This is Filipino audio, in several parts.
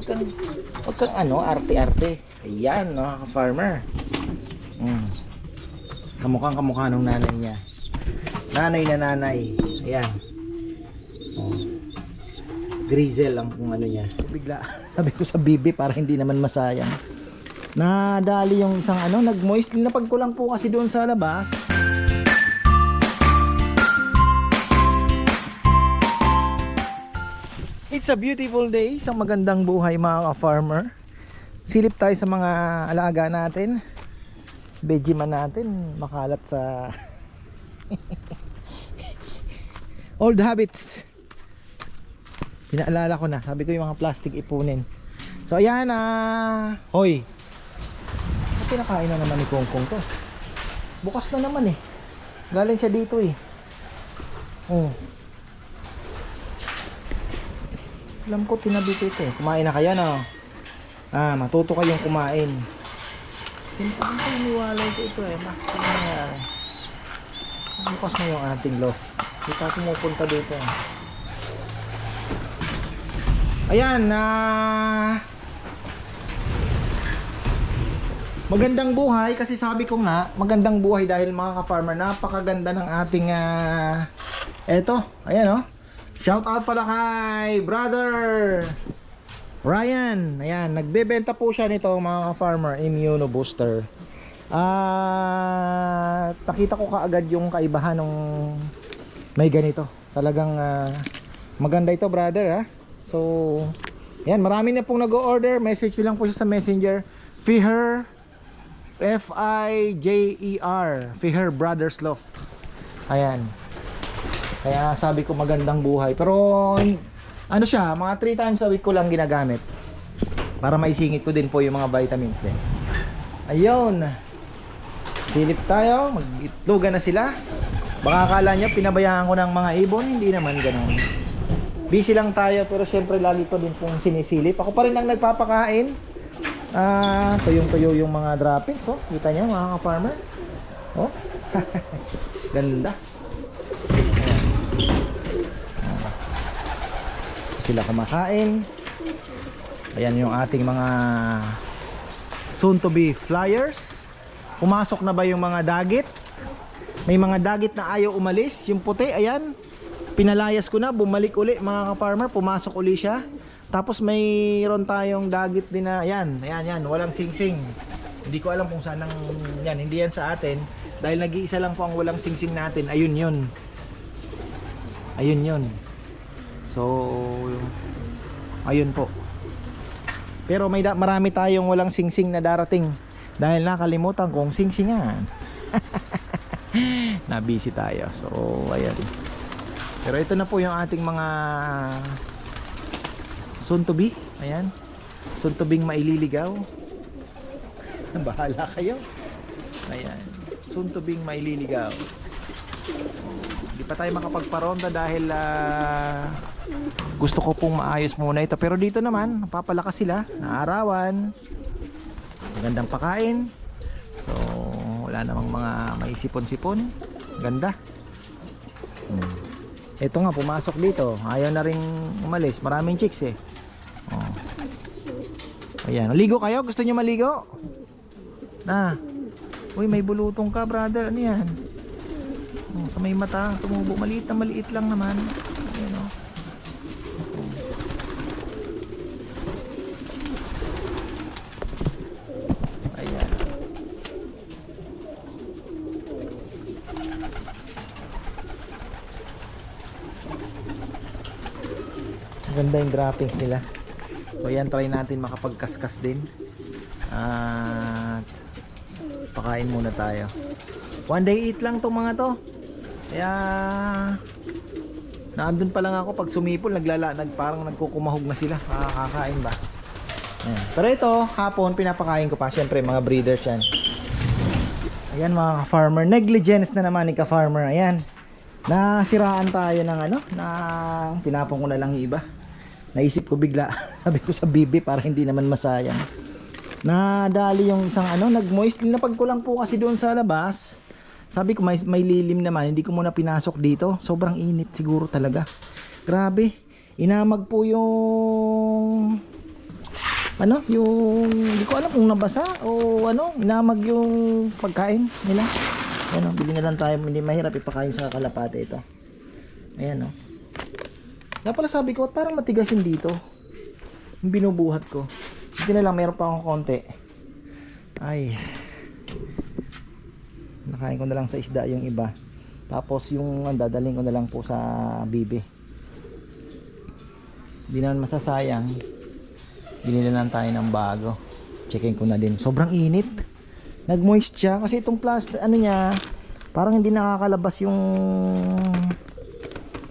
Huwag kang, huwag kang ano, arte-arte. Ayan, no, farmer. Mm. Kamukhang kamukha nung nanay niya. Nanay na nanay. Ayan. Oh. Grizel ang kung ano niya. Bigla, sabi ko sa bibi para hindi naman masayang. Nadali yung isang ano, nag-moist. Linapag ko lang po kasi doon sa labas. It's a beautiful day, isang magandang buhay mga farmer. Silip tayo sa mga alaga natin. Vegeman natin, makalat sa old habits. Pinaalala ko na, sabi ko yung mga plastic ipunin. So ayan ah, hoy. Ano pinakain na naman ni Kongkong to? Bukas na naman eh. Galing siya dito eh. Oh. Alam ko tinabi ko ito eh. Kumain na kayo no? Ah, matuto kayong kumain. Simple ko iniwalay ko ito eh. Bakit nangyari? Bukas na yung ating loft. Kita pumupunta dito. Ayan, na Magandang buhay kasi sabi ko nga, magandang buhay dahil mga ka-farmer, napakaganda ng ating ah eto, ayan oh. Shout out pala kay brother Ryan. Ayan, nagbebenta po siya nito mga ka-farmer, Immuno Booster. Ah, nakita ko kaagad yung kaibahan ng may ganito. Talagang ah, maganda ito, brother, ha. So, ayan, marami na pong nag-order. Message lang po siya sa Messenger. Fiher F-I-J-E-R Fiher Brothers Loft. Ayan. Kaya sabi ko magandang buhay. Pero ano siya, mga 3 times a week ko lang ginagamit. Para maisingit ko din po yung mga vitamins din. Ayun. Silip tayo, mag-itlogan na sila. Baka akala nyo, pinabayaan ko ng mga ibon. Hindi naman ganun. Busy lang tayo, pero syempre lagi ko din pong sinisilip. Ako pa rin ang nagpapakain. Ah, tuyong-tuyo yung mga droppings, oh. Kita niyo mga ka-farmer? Oh. Ganda. Sila kumakain. Ayan yung ating mga soon to be flyers. Pumasok na ba yung mga dagit? May mga dagit na ayaw umalis. Yung puti, ayan. Pinalayas ko na, bumalik uli mga ka-farmer. Pumasok uli siya. Tapos mayroon tayong dagit din na, ayan, ayan, yan, walang singsing. Hindi ko alam kung saan ang, yan, hindi yan sa atin. Dahil nag-iisa lang po ang walang singsing natin, ayun yun. Ayun yun. So, ayun po. Pero may da- marami tayong walang singsing na darating. Dahil nakalimutan kong singsingan. Nabisi tayo. So, ayan. Pero ito na po yung ating mga soon to be. Ayan. Soon to being maililigaw. Bahala kayo. Ayan. Soon to being maililigaw. Pa tayo makapagparonda dahil ah, gusto ko pong maayos muna ito. Pero dito naman, papalakas sila. Naarawan. Magandang pakain. So, wala namang mga maisipon-sipon. Ganda. Hmm. Ito nga, pumasok dito. Ayaw na rin umalis. Maraming chicks eh. Oh. Ayan. Ligo kayo? Gusto nyo maligo? Na. Uy, may bulutong ka, brother. Ano yan? Oh, sa may mata, tumubo. Maliit na maliit lang naman. Ayan, oh. Ayan. Maganda yung droppings nila. So yan, try natin makapagkaskas din. At pakain muna tayo. One day eat lang tong mga to. Kaya naandun pa lang ako pag sumipol, naglala, nag, parang nagkukumahog na sila. Makakakain ba? Ayan. Pero ito, hapon, pinapakain ko pa. Siyempre, mga breeders yan. Ayan mga ka-farmer. Negligence na naman ni ka-farmer. Ayan. Nasiraan tayo ng ano, na tinapon ko na lang yung iba. Naisip ko bigla, sabi ko sa bibi para hindi naman masayang. Nadali yung isang ano, nag-moist. Linapag ko lang po kasi doon sa labas. Sabi ko may, may lilim naman, hindi ko muna pinasok dito. Sobrang init siguro talaga. Grabe. Inamag po yung ano, yung hindi ko alam kung nabasa o ano, inamag yung pagkain nila. Ayan o, bili na lang tayo, hindi mahirap ipakain sa kalapate ito. Ayan o. Nga pala sabi ko, parang matigas yung dito. Yung binubuhat ko. Hindi na lang, meron pa akong konti. Ay. Nakain ko na lang sa isda yung iba. Tapos yung dadaling ko na lang po sa bibi. Hindi naman masasayang. Binili na tayo ng bago. Checkin ko na din. Sobrang init. Nag-moist siya kasi itong plastic ano niya parang hindi nakakalabas yung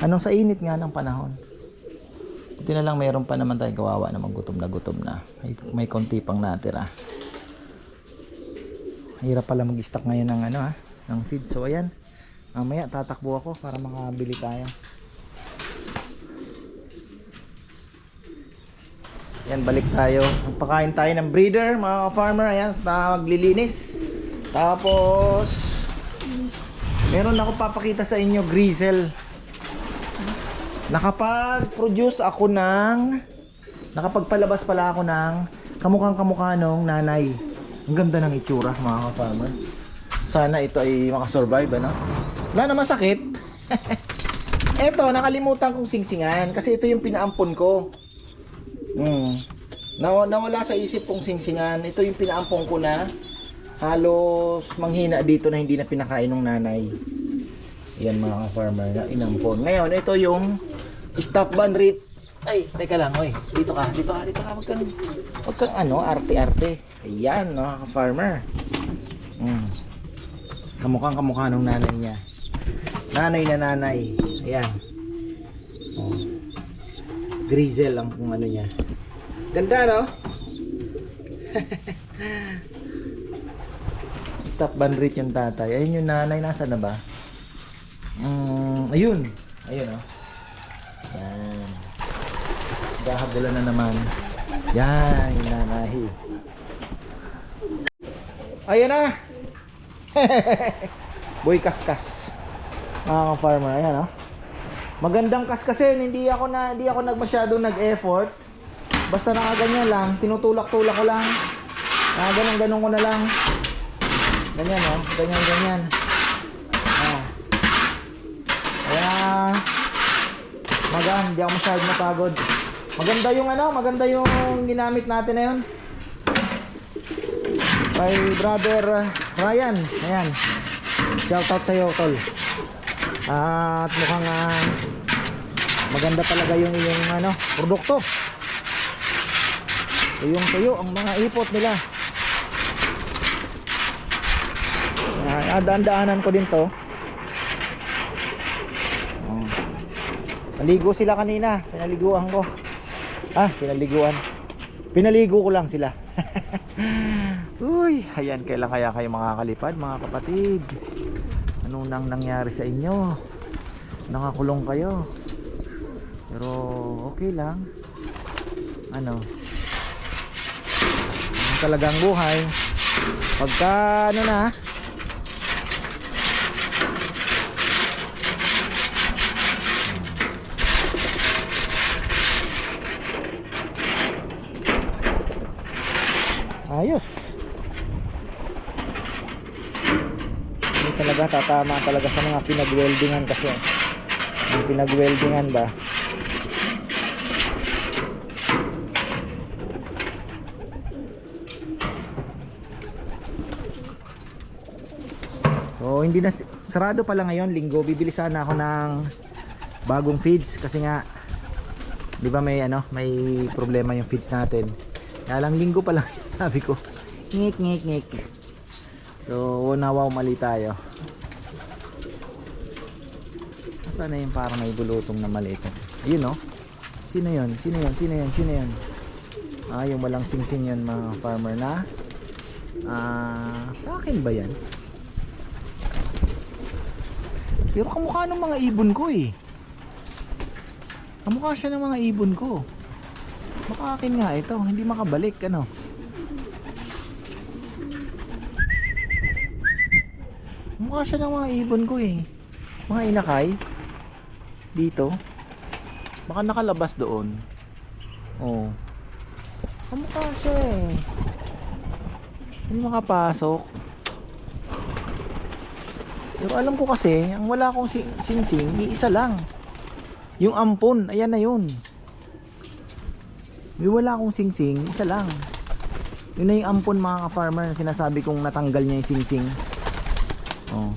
ano sa init nga ng panahon. Buti na lang mayroon pa naman tayong kawawa naman gutom na gutom na. May, may konti pang natira. Hirap pala mag-stock ngayon ng ano ha, ng feed. So ayan. Mamaya tatakbo ako para makabili tayo. Yan, balik tayo. Magpakain tayo ng breeder, mga farmer. Ayan, maglilinis. Tapos, meron ako papakita sa inyo, grizzle. Nakapag-produce ako ng, nakapagpalabas pala ako ng kamukhang kamukha nung nanay. Ang ganda ng itsura, mga farmer. Sana ito ay makasurvive, ano? Wala naman sakit. Eto, nakalimutan kong singsingan kasi ito yung pinaampon ko. Mm. Naw nawala sa isip kong singsingan. Ito yung pinaampong ko na halos manghina dito na hindi na pinakain ng nanay. Yan mga farmer na inampon. Ngayon, ito yung stop bandrit. Ay, teka lang, oy. Dito ka, dito ka, dito ka. Wag kang, wag kang ano, arte-arte. Ayan, mga farmer. Mm. Kamukhang kamukha nung nanay niya. Nanay na nanay. Ayan. Oh. Grizzle ang kung ano niya. Ganda no? Stop bandrit yung tatay. Ayun yung nanay. Nasa na ba? Mm, ayun. Ayun oh. Yan. Gahabula na naman. Yan nanay. Ayun na. Boy kaskas. Mga farmer. Ayan oh. Magandang kaskasin, hindi ako na hindi ako nagmasyadong nag-effort. Basta nakaganyan lang, tinutulak-tulak ko lang. Nakaganong ganun ko na lang. Ganyan oh, ganyan ganyan. Oh. Kaya magaan, hindi ako masyadong napagod. Maganda yung ano, maganda yung ginamit natin na yun. Kay brother uh, Ryan, ayan. Shout out sa iyo, tol. At mukhang ah, maganda talaga yung iyong ano, produkto. Tuyong tuyo ang mga ipot nila. Ayan, daan-daanan ko din to. Oh. Naligo sila kanina, pinaliguan ko. Ah, pinaliguan. Pinaligo ko lang sila. Uy, ayan kailan kaya kayo makakalipad mga kapatid. Ano nang nangyari sa inyo? Nakakulong kayo. Pero okay lang. Ano? Yung talagang buhay. Pagka ano na, ayos. Hindi talaga tatama talaga sa mga pinag-weldingan kasi. Yung pinag-weldingan ba? So hindi na sarado pala ngayon linggo. Bibili sana ako ng bagong feeds kasi nga 'di ba may ano, may problema yung feeds natin. Kaya lang linggo pa lang sabi ko. Ngik ngik ngik. So nawaw mali tayo. Saan na yung parang may bulutong na maliit? Ayun oh. Sino yun? Sino yun? Sino yun? Sino yun? Ah, yung walang singsing yun mga farmer na. Ah, sa akin ba yan? Pero kamukha ng mga ibon ko eh. Kamukha siya ng mga ibon ko. Baka akin nga ito, hindi makabalik ano. Mukha siya ng mga ibon ko eh. Mga inakay. Dito. Baka nakalabas doon. Oh. Kamukha siya eh. Hindi makapasok. Pero alam ko kasi, ang wala akong si- sing-sing, isa lang. Yung ampon, ayan na yun. Yung wala akong sing-sing, isa lang. Yun na yung ampon mga ka-farmer na sinasabi kong natanggal niya yung sing-sing. Oh.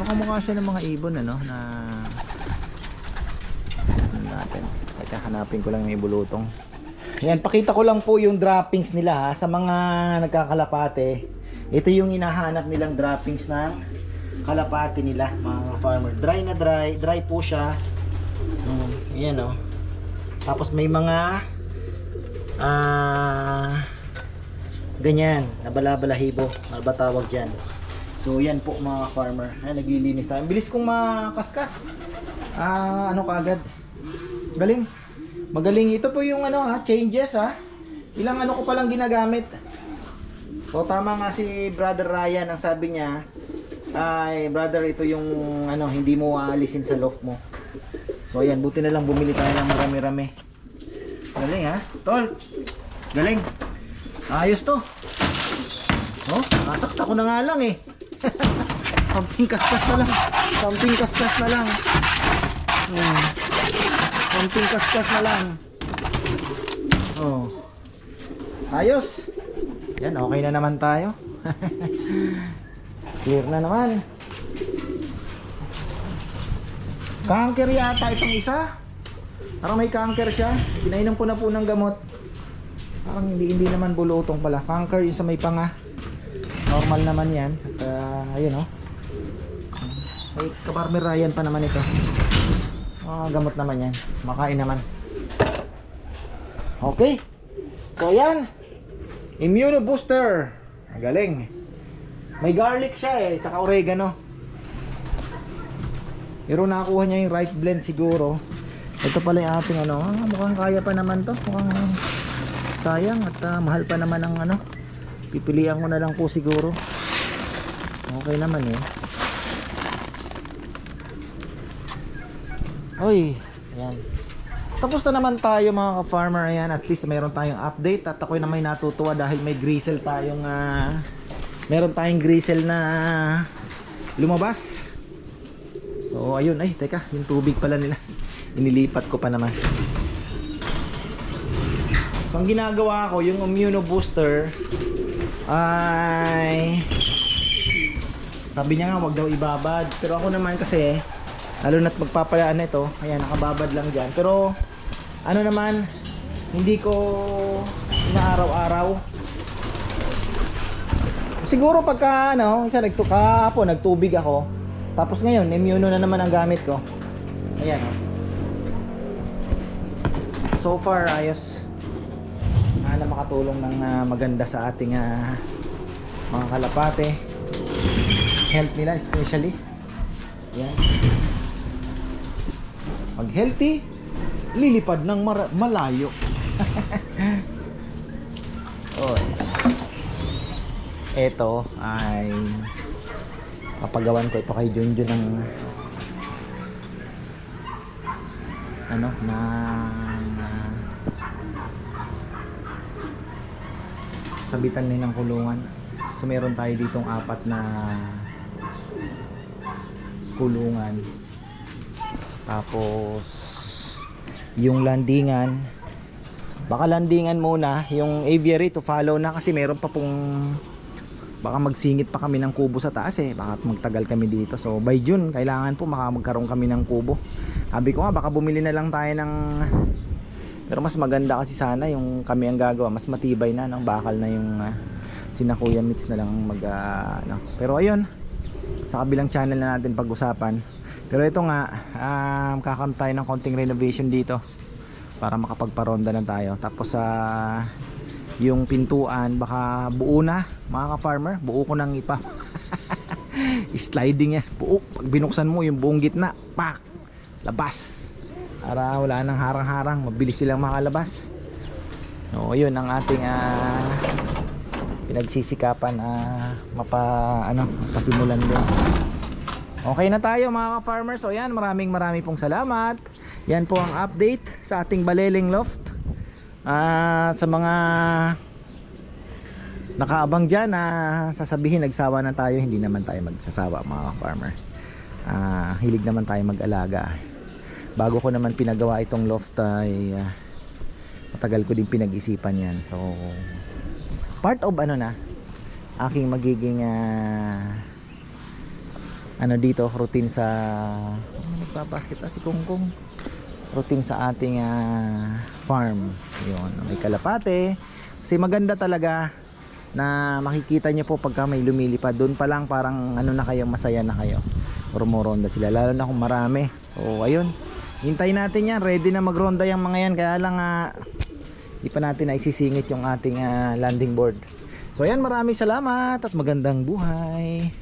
Pero kamukha siya ng mga ibon ano, na... Ano natin. Teka, hanapin ko lang yung ibulutong. Yan, pakita ko lang po yung droppings nila ha, sa mga nagkakalapate. Ito yung hinahanap nilang droppings ng kalapate nila, mga farmer. Dry na dry, dry po siya. Um, yan oh. Tapos may mga ah ganyan, nabalabalahibo, ano ba tawag dyan. So yan po mga farmer. Ay, naglilinis tayo. Bilis kong makaskas. Ah, ano kaagad. Galing. Magaling. Ito po yung ano ha, changes ha. Ilang ano ko palang ginagamit. So tama nga si Brother Ryan ang sabi niya, ay brother ito yung ano hindi mo aalisin sa loft mo. So ayan, buti na lang bumili tayo ng marami-rami. Galing ha. Tol. Galing. Ayos to. Oh, tatakta ko na nga lang eh. Kamping kaskas na lang. Kamping kaskas na lang. Hmm. Kamping kaskas na lang. Oh. Ayos. Yan, okay na naman tayo. Clear na naman. Kanker yata itong isa. Parang may kanker siya. Pinainom ko na po ng gamot. Parang hindi hindi naman bulutong pala. Kanker yung sa may panga. Normal naman yan. At ah, ayun oh. Ay, kabarmer Ryan pa naman ito. Ah, gamot naman yan. Makain naman. Okay. So yan. Immune booster. Galing. May garlic siya eh, tsaka oregano. Pero nakuha niya yung right blend siguro. Ito pala yung ating ano, ah, mukhang kaya pa naman to. Mukhang sayang at ah, mahal pa naman ang ano. Pipilian ko na lang po siguro. Okay naman eh. Oy, ayan. Tapos na naman tayo mga ka-farmer ayan. At least mayroon tayong update at ako'y na may natutuwa dahil may grisel tayong ah, meron tayong grisel na lumabas. So ayun, ay teka, yung tubig pala nila. Inilipat ko pa naman. So, ang ginagawa ko, yung immuno booster ay sabi niya nga wag daw ibabad. Pero ako naman kasi lalo na't magpapayaan na ito, ayan nakababad lang diyan. Pero ano naman, hindi ko inaaraw-araw. Siguro pagka ano, isa nagtuka po, nagtubig ako. Tapos ngayon, immuno na naman ang gamit ko. Ayan oh. So far, ayos. Sana makatulong ng ah, maganda sa ating ah, mga kalapate. Health nila especially. Yan. Pag healthy, lilipad ng malayo. Oy. Ito ay papagawan ko ito kay Junjun ng ano na sabitan din ng kulungan so meron tayo ditong apat na kulungan. Tapos yung landingan. Baka landingan muna. Yung aviary to follow na kasi meron pa pong baka magsingit pa kami ng kubo sa taas eh. Baka magtagal kami dito. So by June kailangan po maka magkaroon kami ng kubo. Sabi ko nga baka bumili na lang tayo ng pero mas maganda kasi sana yung kami ang gagawa. Mas matibay na ng bakal na yung uh, sina Kuya Mitz na lang mag ah, ano. pero ayun sa kabilang channel na natin pag-usapan. Pero ito nga um, kakaroon tayo ng konting renovation dito para makapagparonda na tayo. Tapos sa yung pintuan baka buo na mga ka-farmer buo ko nang ipa. Sliding yan. Buo. Pag binuksan mo yung buong gitna pak! Labas! Para wala nang harang-harang mabilis silang makalabas. No yun ang ating ah, pinagsisikapan ah, mapa ano pasimulan din okay na tayo mga ka-farmer so yan maraming maraming pong salamat yan po ang update sa ating Baleleng Loft Ah, sa mga nakaabang dyan na sasabihin nagsawa na tayo, hindi naman tayo magsasawa mga farmer. Ah, hilig naman tayo mag-alaga. Bago ko naman pinagawa itong loft ay ah, matagal ko din pinag-isipan yan. So, part of ano na, aking magiging ah, ano dito, routine sa ano, nagpapasket? Na si Kungkong routine sa ating ah, farm. Yun, may kalapate. Kasi maganda talaga na makikita nyo po pagka may lumilipad. Doon pa lang parang ano na kayo masaya na kayo. Rumoronda sila lalo na kung marami. So ayun. Hintayin natin yan. Ready na magronda yung mga yan. Kaya lang ah, di pa natin na isisingit yung ating ah, landing board. So ayan maraming salamat at magandang buhay